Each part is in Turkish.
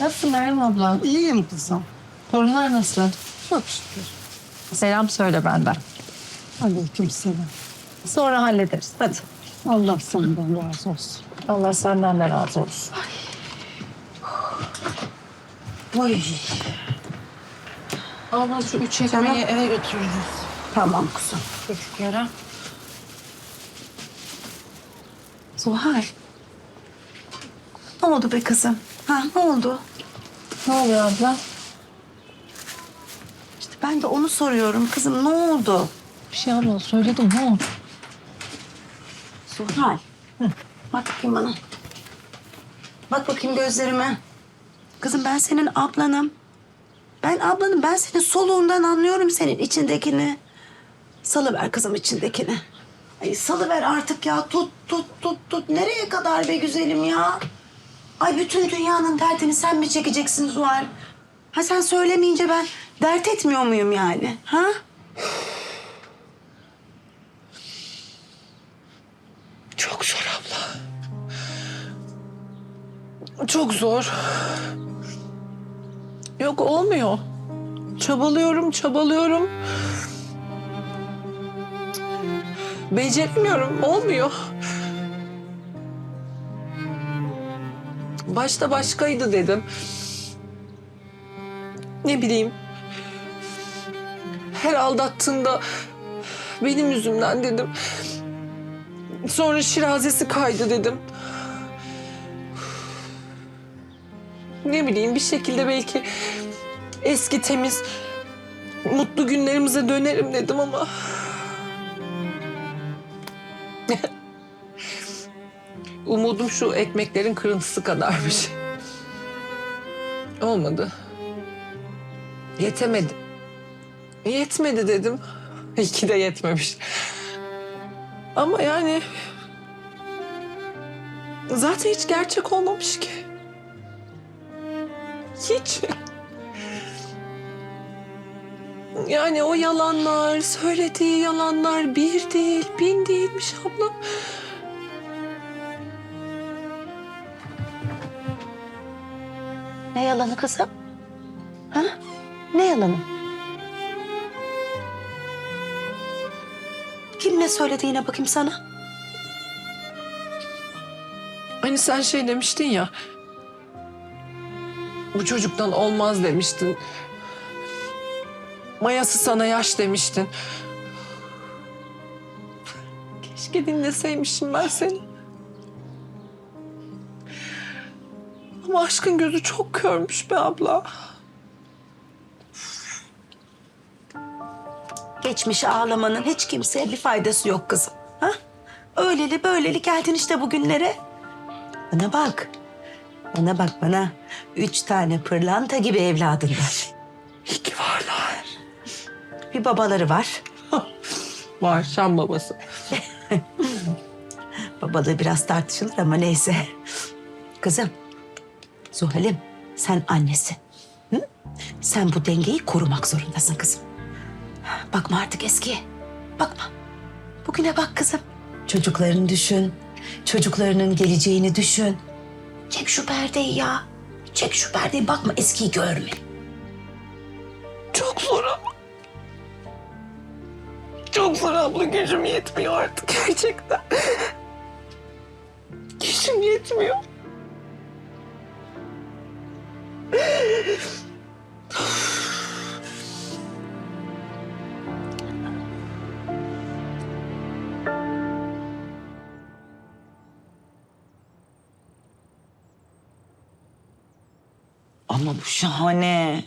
Nasılsın Meryem abla? İyiyim kızım. Torunlar nasıl? Çok şükür. Selam söyle benden. Aleyküm selam. Sonra hallederiz. Hadi. Allah senden razı olsun. Allah senden de razı olsun. Oy. Abla şu üç ekmeği eve götürürüz. Tamam kızım. Çocuklara. Zuhal. Ne oldu be kızım? Ha ne oldu? Ne oluyor abla? İşte ben de onu soruyorum kızım ne oldu? Bir şey abla söyledim ne oldu? Zuhal. Bak bakayım bana. Bak bakayım gözlerime. Kızım ben senin ablanım. Ben ablanım. Ben senin soluğundan anlıyorum senin içindekini. Salıver kızım içindekini. Ay salıver artık ya. Tut tut tut tut. Nereye kadar be güzelim ya? Ay bütün dünyanın derdini sen mi çekeceksin Zuhal? Ha sen söylemeyince ben dert etmiyor muyum yani? Ha? Çok zor abla. Çok zor. Yok olmuyor. Çabalıyorum, çabalıyorum. Beceremiyorum, olmuyor. Başta başkaydı dedim. Ne bileyim. Her aldattığında benim yüzümden dedim. Sonra şirazesi kaydı dedim. Ne bileyim bir şekilde belki eski temiz mutlu günlerimize dönerim dedim ama... Umudum şu ekmeklerin kırıntısı kadarmış. Olmadı. Yetemedi. Yetmedi dedim. İyi ki de yetmemiş. Ama yani... Zaten hiç gerçek olmamış ki. Hiç. Yani o yalanlar, söylediği yalanlar bir değil, bin değilmiş abla. Ne yalanı kızım? Ha? Ne yalanı? Kim ne söyledi yine bakayım sana? Hani sen şey demiştin ya. Bu çocuktan olmaz demiştin. Mayası sana yaş demiştin. Keşke dinleseymişim ben seni. Ama aşkın gözü çok körmüş be abla. Geçmiş ağlamanın hiç kimseye bir faydası yok kızım. Ha? Öyleli böyleli geldin işte bugünlere. Bana bak. Bana bak bana. Üç tane pırlanta gibi evladın var. İyi ki varlar. Bir babaları var. Var Şam babası. Babalığı biraz tartışılır ama neyse. Kızım, Zuhal'im sen annesin. Hı? Sen bu dengeyi korumak zorundasın kızım. Bakma artık eskiye. Bakma. Bugüne bak kızım. Çocuklarını düşün. Çocuklarının geleceğini düşün. Çek şu perdeyi ya. Çek şu perdeyi bakma eskiyi görme. Çok zor ama. Çok zor abla gücüm yetmiyor artık gerçekten. Gücüm yetmiyor. Ama bu şahane.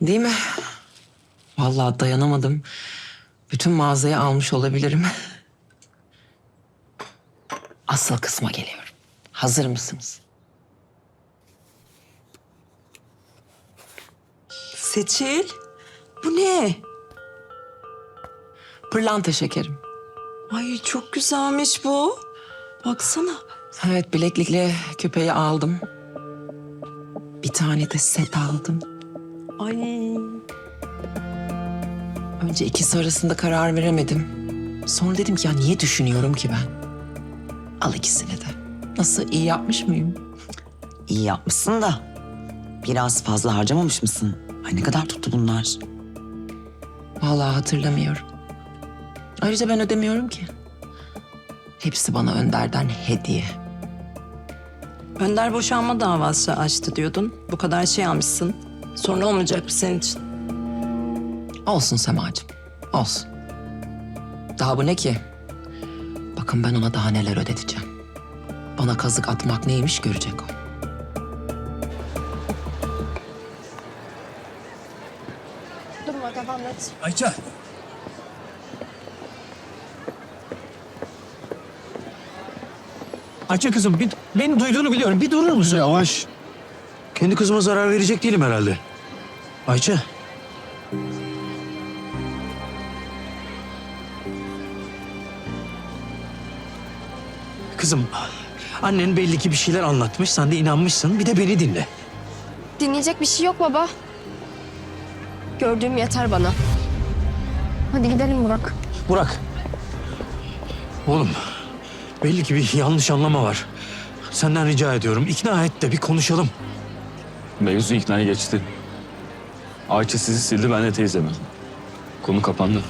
Değil mi? Vallahi dayanamadım. Bütün mağazayı almış olabilirim. Asıl kısma geliyorum. Hazır mısınız? Seçil. Bu ne? Pırlanta şekerim. Ay çok güzelmiş bu. Baksana. Evet bileklikle küpeyi aldım. Bir tane de set aldım. Ay. Önce ikisi arasında karar veremedim. Sonra dedim ki ya niye düşünüyorum ki ben? Al ikisini de. Nasıl iyi yapmış mıyım? iyi yapmışsın da biraz fazla harcamamış mısın? Ay ne kadar tuttu bunlar? Vallahi hatırlamıyorum. Ayrıca ben ödemiyorum ki. Hepsi bana Önder'den hediye. Önder boşanma davası açtı diyordun. Bu kadar şey almışsın. Sonra olmayacak mı senin için? Olsun Semacığım, olsun. Daha bu ne ki? Bakın ben ona daha neler ödeteceğim. Bana kazık atmak neymiş görecek o. Ayça. Ayça kızım bir, beni duyduğunu biliyorum. Bir durur musun? Yavaş. Kendi kızıma zarar verecek değilim herhalde. Ayça. Kızım, annen belli ki bir şeyler anlatmış. Sen de inanmışsın. Bir de beni dinle. Dinleyecek bir şey yok baba. Gördüğüm yeter bana. Hadi gidelim Burak. Burak. Oğlum, belli ki bir yanlış anlama var. Senden rica ediyorum. ikna et de bir konuşalım. Mevzu iknaya geçti. Ayça sizi sildi, ben de teyzemi. Konu kapandı.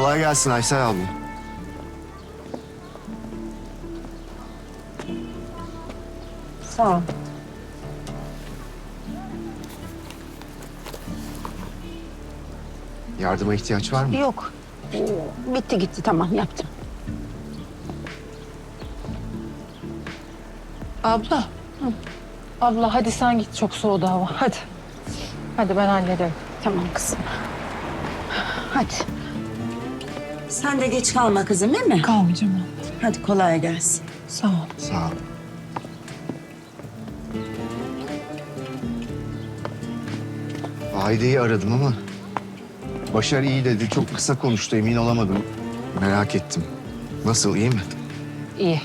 Kolay gelsin Aysel abla. Sağ ol. Yardıma ihtiyaç var mı? Yok. Bitti gitti tamam yaptım. Abla. Abla hadi sen git çok soğudu hava. Hadi. Hadi ben hallederim. Tamam kızım. Hadi. Sen de geç kalma kızım değil mi? Kalmayacağım ben. Hadi kolay gelsin. Sağ ol. Sağ ol. Haydi'yi aradım ama Başar iyi dedi. Çok kısa konuştu. Emin olamadım. Merak ettim. Nasıl iyi mi? İyi.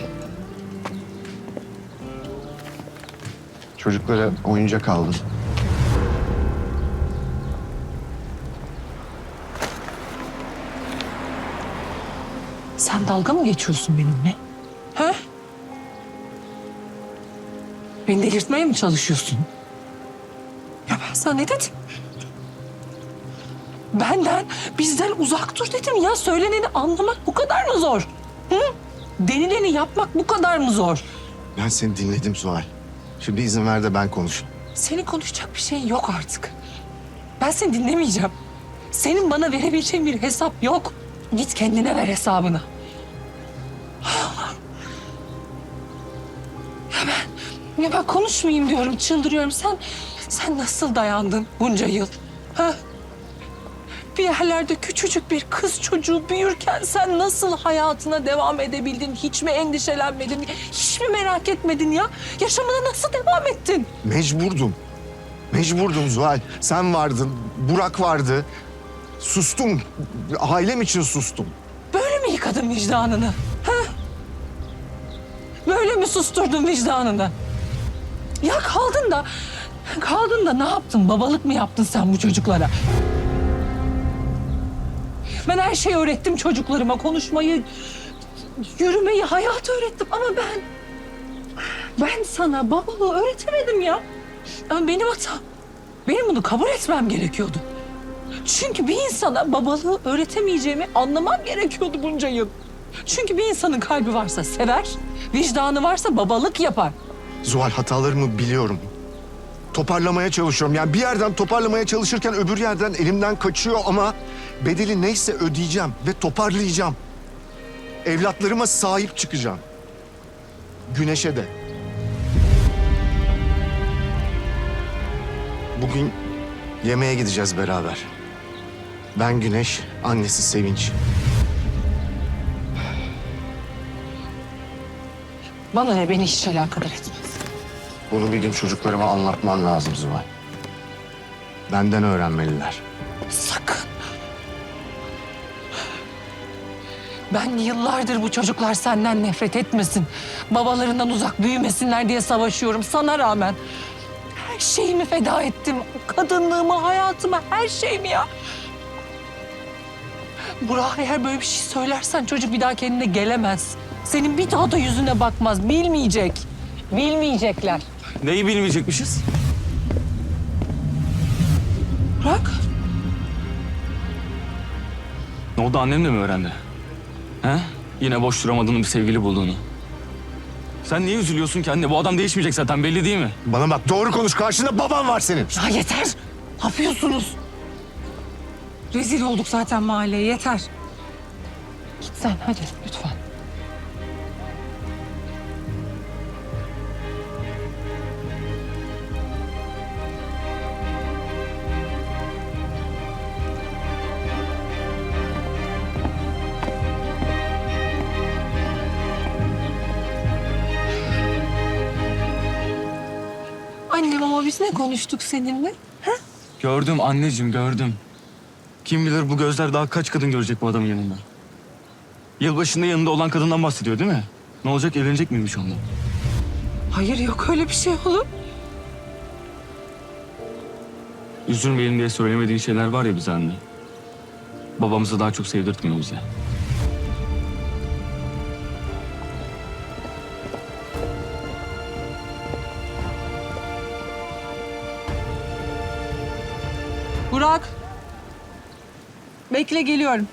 Çocuklara oyuncak aldım. Sen dalga mı geçiyorsun benimle? He? Beni delirtmeye mi çalışıyorsun? Ya ben sana ne dedim? Benden, bizden uzak dur dedim ya. Söyleneni anlamak bu kadar mı zor? Hı? Denileni yapmak bu kadar mı zor? Ben seni dinledim Suhal. Şimdi izin ver de ben konuşayım. Senin konuşacak bir şeyin yok artık. Ben seni dinlemeyeceğim. Senin bana verebileceğin bir hesap yok. Git kendine ver hesabını. Ya ben konuşmayayım diyorum, çıldırıyorum. Sen, sen nasıl dayandın bunca yıl? Ha? Bir yerlerde küçücük bir kız çocuğu büyürken sen nasıl hayatına devam edebildin? Hiç mi endişelenmedin? Hiç mi merak etmedin ya? Yaşamına nasıl devam ettin? Mecburdum. Mecburdum Zuhal. Sen vardın, Burak vardı. Sustum. Ailem için sustum. Böyle mi yıkadın vicdanını? Ha? Böyle mi susturdun vicdanını? Ya kaldın da, kaldın da ne yaptın? Babalık mı yaptın sen bu çocuklara? Ben her şeyi öğrettim çocuklarıma. Konuşmayı, yürümeyi, hayatı öğrettim. Ama ben, ben sana babalığı öğretemedim ya. Ama benim hatam. Benim bunu kabul etmem gerekiyordu. Çünkü bir insana babalığı öğretemeyeceğimi anlamam gerekiyordu bunca yıl. Çünkü bir insanın kalbi varsa sever, vicdanı varsa babalık yapar. Zuhal hatalarımı biliyorum. Toparlamaya çalışıyorum. Yani bir yerden toparlamaya çalışırken öbür yerden elimden kaçıyor ama bedeli neyse ödeyeceğim ve toparlayacağım. Evlatlarıma sahip çıkacağım. Güneşe de. Bugün yemeğe gideceğiz beraber. Ben Güneş, annesi Sevinç. Bana ne beni hiç alakadar etmez. Bunu bir gün çocuklarıma anlatman lazım Zuhal. Benden öğrenmeliler. Sakın. Ben yıllardır bu çocuklar senden nefret etmesin. Babalarından uzak büyümesinler diye savaşıyorum sana rağmen. Her şeyimi feda ettim. Kadınlığımı, hayatımı, her şeyimi ya. Burak eğer böyle bir şey söylersen çocuk bir daha kendine gelemez. Senin bir daha da yüzüne bakmaz. Bilmeyecek. Bilmeyecekler. Neyi bilmeyecekmişiz? Burak. Ne oldu annem de mi öğrendi? He? Yine boş duramadığını bir sevgili bulduğunu. Sen niye üzülüyorsun ki anne? Bu adam değişmeyecek zaten belli değil mi? Bana bak doğru konuş karşında baban var senin. Ya yeter. Ne yapıyorsunuz? Rezil olduk zaten mahalleye yeter. Git sen hadi lütfen. Annem ama biz ne konuştuk seninle? Gördüm anneciğim gördüm. Kim bilir bu gözler daha kaç kadın görecek bu adamın yanında. Yılbaşında yanında olan kadından bahsediyor değil mi? Ne olacak evlenecek miymiş onunla? Hayır yok öyle bir şey oğlum. Üzülmeyelim diye söylemediğin şeyler var ya bize anne. Babamızı daha çok sevdirtmiyor bize. Burak. Bekle geliyorum.